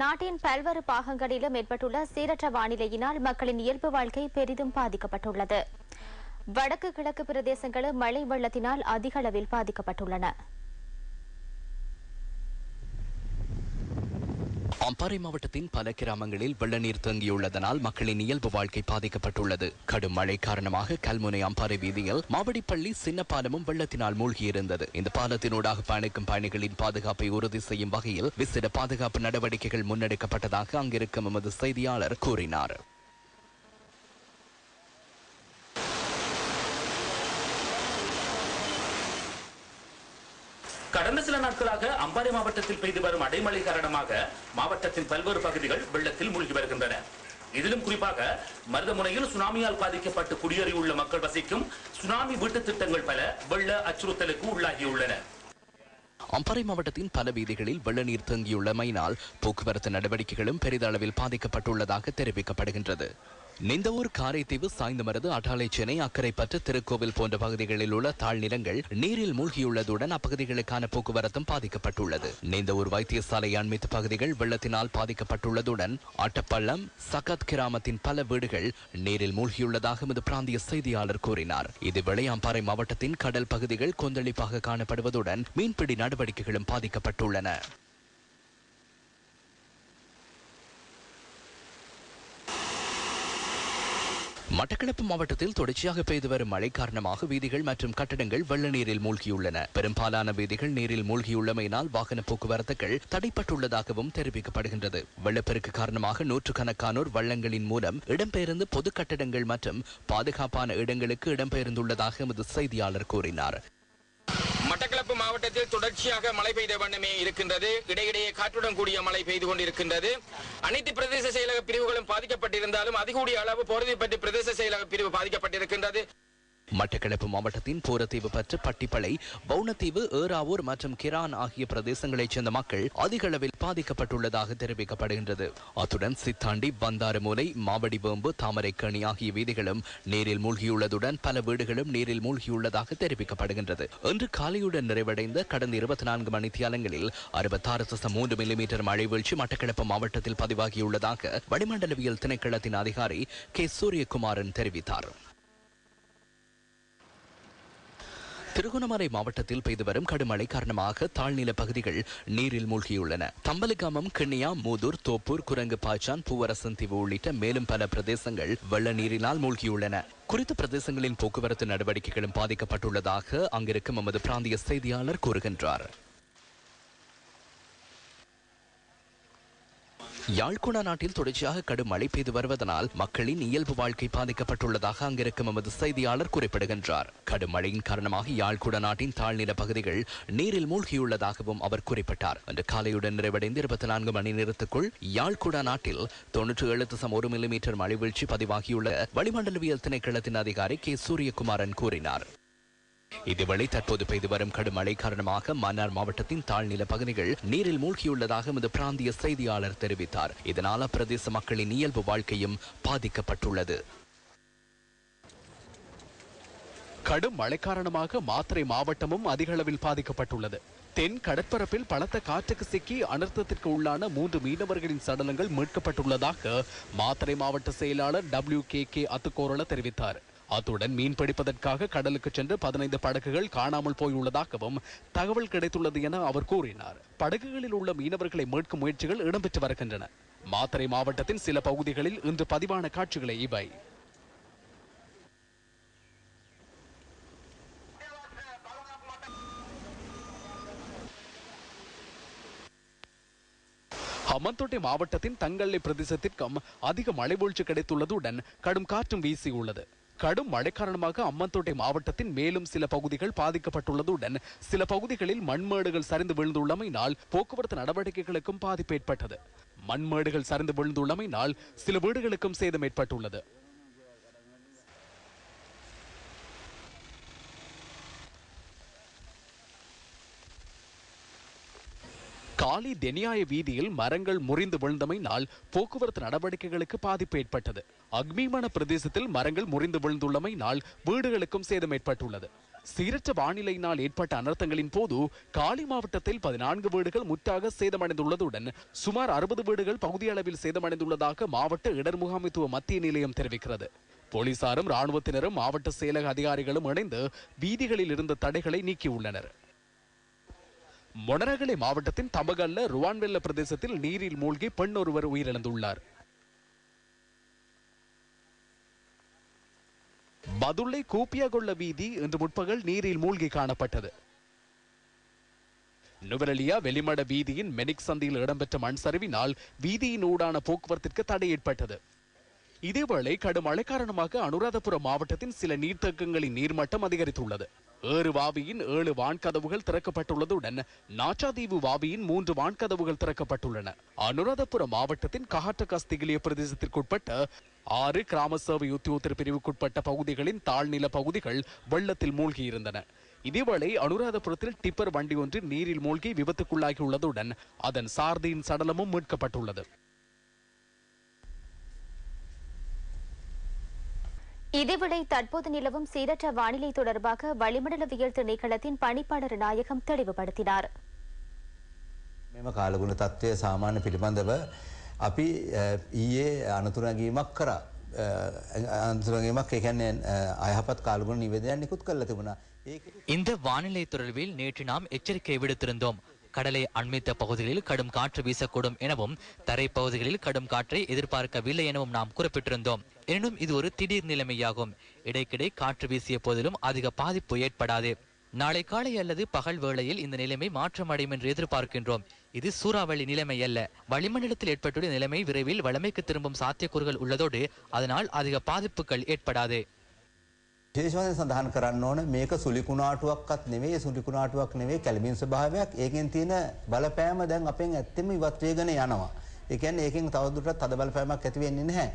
நாட்டின் பல்வேறு பாகங்களிலும் ஏற்பட்டுள்ள சீரற்ற வானிலையினால் மக்களின் இயல்பு வாழ்க்கை பெரிதும் பாதிக்கப்பட்டுள்ளது. வடக்கு கிழக்கு பிரதேசங்களும் மழை வெள்ளத்தினால் அதிக அளவில் பாதிக்கப்பட்டுள்ளன. அம்பாறை மாவட்டத்தின் பல கிராமங்களில் வெள்ள நீர் தேங்கியுள்ளதனால் மக்களின் இயல்பு வாழ்க்கை பாதிக்கப்பட்டுள்ளது. கடும் மழை காரணமாக கல்முனை அம்பாறை வீதியில் மாவடிப்பள்ளி சின்ன பாலமும் வெள்ளத்தினால் மூழ்கியிருந்தது. இந்த பாலத்தினூடாக பயணிக்கும் பயணிகளின் பாதுகாப்பை உறுதி செய்யும் வகையில் விசிட பாதுகாப்பு நடவடிக்கைகள் முன்னெடுக்கப்பட்டதாக அங்கிருக்கும் எமது செய்தியாளர் கூறினார். கடந்த சில நாட்களாக அம்பாறை மாவட்டத்தில் பெய்து வரும் அடைமழை காரணமாக மாவட்டத்தின் பல்வேறு பகுதிகள் வெள்ளத்தில் மூழ்கி வருகின்றன. இதிலும் குறிப்பாக மருதமுனையில் சுனாமியால் பாதிக்கப்பட்டு குடியேறியுள்ள மக்கள் வசிக்கும் சுனாமி வீட்டுத் திட்டங்கள் பல வெள்ள அச்சுறுத்தலுக்கு உள்ளாகியுள்ளன. அம்பாறை மாவட்டத்தின் பல வீதிகளில் வெள்ள நீர் தேங்கியுள்ளமையினால் போக்குவரத்து நடவடிக்கைகளும் பெரிதளவில் பாதிக்கப்பட்டுள்ளதாக தெரிவிக்கப்படுகின்றது. நிந்தவூர் காரைத்தீவு சாய்ந்தமரது அட்டாளை சென்னை அக்கரைப்பற்று திருக்கோவில் போன்ற பகுதிகளில் உள்ள தாழ்நிலங்கள் நீரில் மூழ்கியுள்ளதுடன் அப்பகுதிகளுக்கான போக்குவரத்தும் பாதிக்கப்பட்டுள்ளது. நிந்தவூர் வைத்தியசாலை அண்மித்த பகுதிகள் வெள்ளத்தினால் பாதிக்கப்பட்டுள்ளதுடன் அட்டப்பள்ளம் சகத் கிராமத்தின் பல வீடுகள் நீரில் மூழ்கியுள்ளதாக எமது பிராந்திய செய்தியாளர் கூறினார். இதுவேளை அம்பாறை மாவட்டத்தின் கடல் பகுதிகள் கொந்தளிப்பாக காணப்படுவதுடன் மீன்பிடி நடவடிக்கைகளும் பாதிக்கப்பட்டுள்ளன. மட்டக்களப்பு மாவட்டத்தில் தொடர்ச்சியாக பெய்து வரும் மழை காரணமாக வீதிகள் மற்றும் கட்டடங்கள் வெள்ள நீரில் மூழ்கியுள்ளன. பெரும்பாலான வீதிகள் நீரில் மூழ்கியுள்ளமையினால் வாகன போக்குவரத்துகள் தடைப்பட்டுள்ளதாகவும் தெரிவிக்கப்படுகின்றது. வெள்ளப்பெருக்கு காரணமாக நூற்றுக்கணக்கானோர் வள்ளங்களின் மூலம் இடம்பெயர்ந்து பொது கட்டடங்கள் மற்றும் பாதுகாப்பான இடங்களுக்கு இடம்பெயர்ந்துள்ளதாக எமது செய்தியாளர் கூறினார். மாவட்டத்தில் தொடர்ச்சியாக மழை பெய்த வண்ணமே இருக்கின்றது. இடையிடையே காற்றுடன் கூடிய மழை பெய்து கொண்டிருக்கின்றது. அனைத்து பிரதேச செயலக பிரிவுகளும் பாதிக்கப்பட்டிருந்தாலும் அதிகூடிய அளவு பொருதிப்பட்டு பிரதேச செயலக பிரிவு பாதிக்கப்பட்டிருக்கின்றது. மட்டக்களப்பு மாவட்டத்தின் பூரத்தீவு பற்று பட்டிப்பளை பவுனத்தீவு ஏறாவூர் மற்றும் கிரான் ஆகிய பிரதேசங்களைச் சேர்ந்த மக்கள் அதிக அளவில் பாதிக்கப்பட்டுள்ளதாக தெரிவிக்கப்படுகின்றது. அத்துடன் சித்தாண்டி பந்தாரமூலை மாவடிவேம்பு தாமரைக்கணி ஆகிய வீதிகளும் நீரில் மூழ்கியுள்ளதுடன் பல வீடுகளும் நீரில் மூழ்கியுள்ளதாக தெரிவிக்கப்படுகின்றது. இன்று காலையுடன் நிறைவடைந்த கடந்த இருபத்தி நான்கு மணித்தியாலங்களில் அறுபத்தாறு தசம் மூன்று மில்லிமீட்டர் மழை வீழ்ச்சி மட்டக்களப்பு மாவட்டத்தில் பதிவாகியுள்ளதாக வளிமண்டலவியல் திணைக்களத்தின் அதிகாரி கே. சூரியகுமாரன் தெரிவித்தார். திருகோணமலை மாவட்டத்தில் பெய்து வரும் கடுமழை காரணமாக தாழ்நில பகுதிகள் நீரில் மூழ்கியுள்ளன. தம்பலிகாமம் கிண்ணியா மூதூர் தோப்பூர் குரங்கு பாய்ச்சான் பூவரசன் தீவு உள்ளிட்ட மேலும் பல பிரதேசங்கள் வெள்ள நீரினால் மூழ்கியுள்ளன. குறித்த பிரதேசங்களின் போக்குவரத்து நடவடிக்கைகளும் பாதிக்கப்பட்டுள்ளதாக அங்கிருக்கும் எமது பிராந்திய செய்தியாளர் கூறுகின்றார். யாழ்குடா நாட்டில் தொடர்ச்சியாக கடும் மழை பெய்து வருவதனால் மக்களின் இயல்பு வாழ்க்கை பாதிக்கப்பட்டுள்ளதாக அங்கிருக்கும் எமது செய்தியாளர் குறிப்பிடுகின்றார். கடும் மழையின் காரணமாக யாழ்குடா நாட்டின் தாழ்நில பகுதிகள் நீரில் மூழ்கியுள்ளதாகவும் அவர் குறிப்பிட்டார். அன்று காலையுடன் நிறைவடைந்து இருபத்தி நான்கு மணி நேரத்துக்குள் யாழ்குடா நாட்டில் தொன்னூற்றி ஏழு தசம் ஒரு மில்லிமீட்டர் மழை வீழ்ச்சி பதிவாகியுள்ள வளிமண்டலவியல் திணைக்களத்தின் அதிகாரி கே. சூரியகுமாரன் கூறினார். இதுவரை தற்போது பெய்து வரும் கடும் மழை காரணமாக மன்னார் மாவட்டத்தின் தாழ்நில பகுதிகள் நீரில் மூழ்கியுள்ளதாக எமது பிராந்திய செய்தியாளர் தெரிவித்தார். இதனால் அப்பிரதேச மக்களின் இயல்பு வாழ்க்கையும் பாதிக்கப்பட்டுள்ளது. கடும் மழை காரணமாக மாத்திரை மாவட்டமும் அதிக அளவில் பாதிக்கப்பட்டுள்ளது. தென் கடற்பரப்பில் பலத்த காற்றுக்கு சிக்கி அனர்த்தத்திற்கு உள்ளான மூன்று மீனவர்களின் சடலங்கள் மீட்கப்பட்டுள்ளதாக மாத்திரை மாவட்ட செயலாளர் டபிள்யூ கே கே அத்துக்கோரள தெரிவித்தார். அத்துடன் மீன் பிடிப்பதற்காக கடலுக்கு சென்று பதினைந்து படகுகள் காணாமல் போயுள்ளதாகவும் தகவல் கிடைத்துள்ளது என அவர் கூறினார். படகுகளில் உள்ள மீனவர்களை மீட்கும் முயற்சிகள் இடம்பெற்று வருகின்றன. மாத்தறை மாவட்டத்தின் சில பகுதிகளில் இன்று பதிவான காட்சிகளை இவை. ஹமந்தோட்டை மாவட்டத்தின் தங்கல்லை பிரதேசத்திற்கும் அதிக மழை வீழ்ச்சி கிடைத்துள்ளதுடன் கடும் காற்றும் வீசியுள்ளது. கடும் மழை காரணமாக அம்மந்தோட்டை மாவட்டத்தின் மேலும் சில பகுதிகள் பாதிக்கப்பட்டுள்ளதுடன் சில பகுதிகளில் மண்மேடுகள் சரிந்து விழுந்துள்ளமையினால் போக்குவரத்து நடவடிக்கைகளுக்கும் பாதிப்பு ஏற்பட்டது. மண்மேடுகள் சரிந்து விழுந்துள்ளமையினால் சில வீடுகளுக்கும் சேதம் ஏற்பட்டுள்ளது. காலி தெனியாய வீதியில் மரங்கள் முறிந்து விழுந்தமையினால் போக்குவரத்து நடவடிக்கைகளுக்கு பாதிப்பு ஏற்பட்டது. அக்மிமான பிரதேசத்தில் மரங்கள் முறிந்து விழுந்துள்ளமையினால் வீடுகளுக்கும் சேதம் ஏற்பட்டுள்ளது. சீரற்ற வானிலையினால் ஏற்பட்ட அனர்த்தங்களின் போது காலி மாவட்டத்தில் பதினான்கு வீடுகள் முற்றாக சேதமடைந்துள்ளதுடன் சுமார் அறுபது வீடுகள் பகுதியளவில் சேதமடைந்துள்ளதாக மாவட்ட இடர் முகாமைத்துவ மத்திய நிலையம் தெரிவிக்கிறது. போலீசாரும் ராணுவத்தினரும் மாவட்ட செயலக அதிகாரிகளும் இணைந்து வீதிகளில் இருந்த தடைகளை நீக்கியுள்ளனர். மொனரகலை மாவட்டத்தின் தமகல்ல ருவான்வெல்ல பிரதேசத்தில் நீரில் மூழ்கி பெண் ஒருவர் உயிரிழந்துள்ளார். பதுளை கூப்பியாகொள்ள வீதி இன்று முற்பகல் நீரில் மூழ்கி காணப்பட்டது. நுவரலியா வெளிமட வீதியின் மெனிக் சந்தியில் இடம்பெற்ற மண் சரிவினால் வீதியின் ஊடான போக்குவரத்திற்கு தடை ஏற்பட்டது. இதேவேளை கடும் மழை காரணமாக அனுராதபுரம் மாவட்டத்தின் சில நீர்த்தேக்கங்களின் நீர்மட்டம் அதிகரித்துள்ளது. ஏறு வாவியின் ஏழு வான்கதவுகள் திறக்கப்பட்டுள்ளதுடன் நாச்சாதீவு வாவியின் மூன்று வான்கதவுகள் திறக்கப்பட்டுள்ளன. அனுராதபுரம் மாவட்டத்தின் கஹாட்ட கஸ்திகிலிய பிரதேசத்திற்குட்பட்ட ஆறு கிராம சேவை உத்தியோகத்தர் பிரிவுக்குட்பட்ட பகுதிகளின் தாழ்நில பகுதிகள் வெள்ளத்தில் மூழ்கியிருந்தன இதேவேளை அனுராதபுரத்தில் டிப்பர் வண்டி ஒன்று நீரில் மூழ்கி விபத்துக்குள்ளாகியுள்ளதுடன் அதன் சாரதியின் சடலமும் மீட்கப்பட்டுள்ளது இதேவேளை தற்போது நிலவும் சீரற்ற வானிலை தொடர்பாக வளிமண்டலவியல் திணைக்களத்தின் பணிப்பாளர் நாயகம் தெளிவுபடுத்தினார் මෙම කාලගුණ තත්ත්වය සාමාන්‍ය පිළිබඳව අපි අ, ඊයේ අනතුරගීමක් කර අන්තුරගීමක් එකන්නේ අයහපත් කාලගුණ නිවේදයන් නිකුත් කල්ල තිබුණා ඒක இந்த வானிலை தொடர்பில் நேற்று நாம் எச்சரிக்கை விடுத்திருந்தோம் கடலை அண்மித்த பகுதிகளில் கடும் காற்று வீசக்கூடும் எனவும் தரைப்பகுதிகளில் கடும் காற்றை எதிர்பார்க்கவில்லை எனவும் நாம் குறிப்பிட்டிருந்தோம் எனினும் இது ஒரு திடீர் நிலைமையாகும் இடைக்கிடை காற்று வீசிய போதிலும் அதிக பாதிப்பு ஏற்படாது நாளை காலை அல்லது பகல் வேளையில் இந்த நிலைமை மாற்றமடையும் என்று எதிர்பார்க்கின்றோம் இது சூறாவளி நிலைமை அல்ல வளிமண்டலத்தில் ஏற்பட்டுள்ள நிலைமை விரைவில் வளமைக்கு திரும்பும் சாத்தியக்கூறுகள் உள்ளதோடு அதனால் அதிக பாதிப்புகள் ஏற்படாது විශේෂවයෙන් සඳහන් කරන්න ඕන මේක සුලිකුණාටුවක්ත් නෙවේ සුලිකුණාටුවක් නෙවේ කැලබින් ස්භාවයක් ඒකෙන් තියෙන බලපෑම දැන් අපෙන් ඇත්තෙම ඉවත් වේගන යනවා. ඒ කියන්නේ ඒකෙන් තවදුරටත් තද බලපෑමක් ඇති වෙන්නේ නැහැ.